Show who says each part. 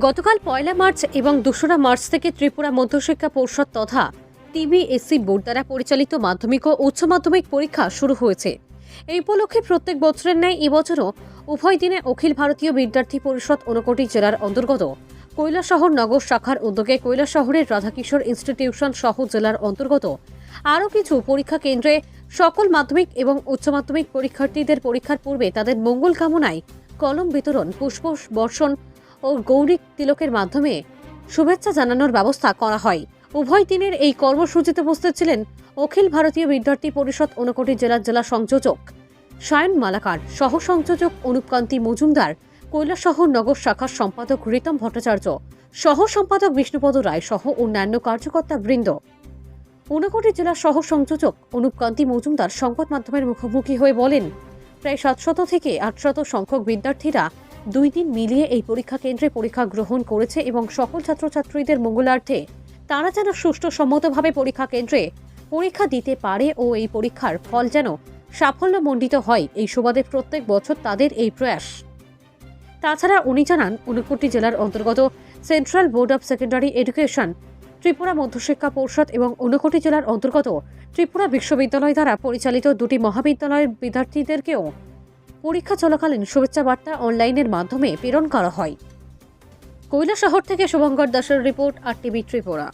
Speaker 1: গতকাল পয়লা মার্চ এবং দোসরা মার্চ থেকে ত্রিপুরা মধ্যশিক্ষা পরিষদ তথা টিবিএসসি বোর্ড দ্বারা পরিচালিত মাধ্যমিক ও উচ্চ মাধ্যমিক পরীক্ষা শুরু হয়েছে। এই উপলক্ষে প্রত্যেক বছরের ন্যায় এবছরও উভয় দিনে অখিল ভারতীয় বিদ্যার্থী পরিষদ ঊনকোটি জেলার অন্তর্গত কৈলাসহর নগর শাখার উদ্যোগে কৈলাসহরের রাধাকিশোর ইনস্টিটিউশন সহ জেলার অন্তর্গত আরও কিছু পরীক্ষা কেন্দ্রে সকল মাধ্যমিক এবং উচ্চ মাধ্যমিক পরীক্ষার্থীদের পরীক্ষার পূর্বে তাদের মঙ্গল কামনায় কলম বিতরণ, পুষ্প বর্ষণ ও গৌরিক তিলকের মাধ্যমে শুভেচ্ছা জানানোর ব্যবস্থা করা হয়। উভয় দিনের এই কর্মসূচিতে উপস্থিত ছিলেন অখিল ভারতীয় বিদ্যার্থী পরিষদ ঊনকোটি জেলার জেলা সংযোজক সায়ন মালাকার, সহ সংযোজক অনুপকান্তি মজুমদার, কৈলাসহর নগর শাখার সম্পাদক রিতম ভট্টাচার্য, সহ সম্পাদক বিষ্ণুপদ রায় সহ অন্যান্য কার্যকর্তা বৃন্দ। ঊনকোটি জেলার সহ সংযোজক অনুপকান্তি মজুমদার সংবাদ মাধ্যমের মুখোমুখি হয়ে বলেন, প্রায় সাতশত থেকে আটশত সংখ্যক বিদ্যার্থীরা দুই দিন মিলিয়ে এই পরীক্ষা কেন্দ্রে পরীক্ষা গ্রহণ করেছে এবং সকল ছাত্রছাত্রীদের মঙ্গলার্থে তারা যেন সুষ্ঠু সম্মতভাবে পরীক্ষা কেন্দ্রে পরীক্ষা দিতে পারে ও এই পরীক্ষার ফল যেন সাফল্যমণ্ডিত হয় এই সুবাদে প্রত্যেক বছর তাদের এই প্রয়াস। তাছাড়া উনি জানান, ঊনকোটি জেলার অন্তর্গত central board of secondary education Tripura মধ্যশিক্ষা পরিষদ এবং ঊনকোটি জেলার অন্তর্গত ত্রিপুরা বিশ্ববিদ্যালয় দ্বারা পরিচালিত দুটি মহাবিদ্যালয়ের বিদ্যার্থীদেরকেও পরীক্ষা চলাকালীন শুভেচ্ছা বার্তা অনলাইনের মাধ্যমে প্রেরণ করা হয়। কৈলা শহর থেকে শুভঙ্কর দাসের রিপোর্ট আর টিভি ত্রিপুরা।